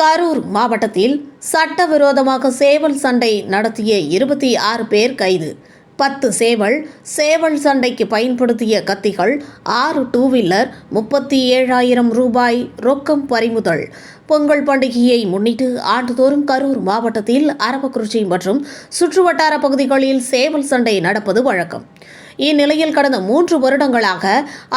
கரூர் மாவட்டத்தில் சட்டவிரோதமாக சேவல் சண்டை நடத்திய இருபத்தி ஆறு பேர் கைது. பத்து சேவல் சேவல் சண்டைக்கு பயன்படுத்திய கத்திகள் ஆறு டூ வீலர் முப்பத்தி ஏழாயிரம் ரூபாய் ரொக்கம் பறிமுதல். பொங்கல் பண்டிகையை முன்னிட்டு ஆண்டுதோறும் கரூர் மாவட்டத்தில் அரவக்குறிச்சி மற்றும் சுற்றுவட்டார பகுதிகளில் சேவல் சண்டை நடப்பது வழக்கம். இந்நிலையில் கடந்த மூன்று வருடங்களாக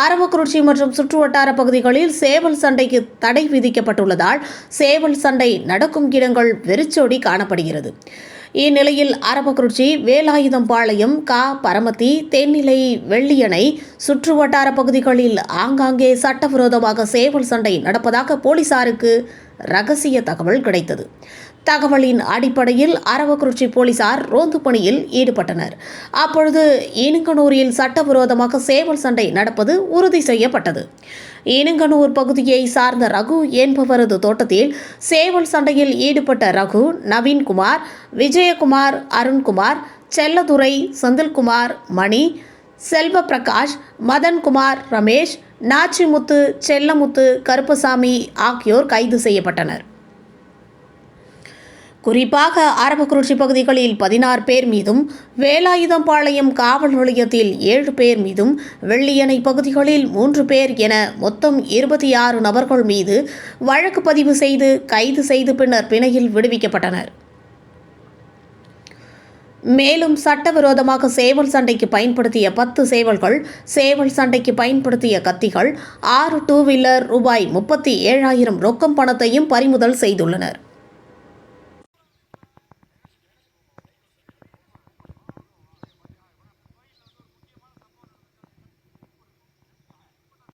அரவக்குறிச்சி மற்றும் சுற்றுவட்டார பகுதிகளில் சேவல் சண்டைக்கு தடை விதிக்கப்பட்டுள்ளதால் சேவல் சண்டை நடக்கும் இடங்கள் வெறிச்சோடி காணப்படுகிறது. இந்நிலையில் அரவக்குறிச்சி வேலாயுதம்பாளையம் கா. பரமத்தி தென்னிலை வெள்ளியணை சுற்றுவட்டார பகுதிகளில் ஆங்காங்கே சட்டவிரோதமாக சேவல் சண்டை நடப்பதாக போலீசாருக்கு ரகசிய தகவல் கிடைத்தது. தகவலின் அடிப்படையில் அரவக்குறிச்சி போலீசார் ரோந்து பணியில் ஈடுபட்டனர். அப்பொழுது இனுங்கனூரில் சட்டவிரோதமாக சேவல் சண்டை நடப்பது உறுதி செய்யப்பட்டது. இனுங்கனூர் பகுதியை சார்ந்த ரகு என்பவரது தோட்டத்தில் சேவல் சண்டையில் ஈடுபட்ட ரகு நவீன்குமார் விஜயகுமார் அருண்குமார் செல்லதுரை செந்தில்குமார் மணி செல்வப்பிரகாஷ் மதன்குமார் ரமேஷ் நாச்சிமுத்து செல்லமுத்து கருப்பசாமி ஆகியோர் கைது செய்யப்பட்டனர். குறிப்பாக அரவக்குறிச்சி பகுதிகளில் பதினாறு பேர் மீதும் வேலாயுதம்பாளையம் காவல் நிலையத்தில் ஏழு பேர் மீதும் வெள்ளியணை பகுதிகளில் மூன்று பேர் என மொத்தம் இருபத்தி ஆறு நபர்கள் மீது வழக்கு பதிவு செய்து கைது செய்து பின்னர் பிணையில் விடுவிக்கப்பட்டனர். மேலும் சட்டவிரோதமாக சேவல் சண்டைக்கு பயன்படுத்திய பத்து சேவல்கள் சேவல் சண்டைக்கு பயன்படுத்திய கத்திகள் ஆறு டூ வீலர் ரூபாய் முப்பத்தி ஏழாயிரம் ரொக்கம் பணத்தையும் பறிமுதல் செய்துள்ளனர்.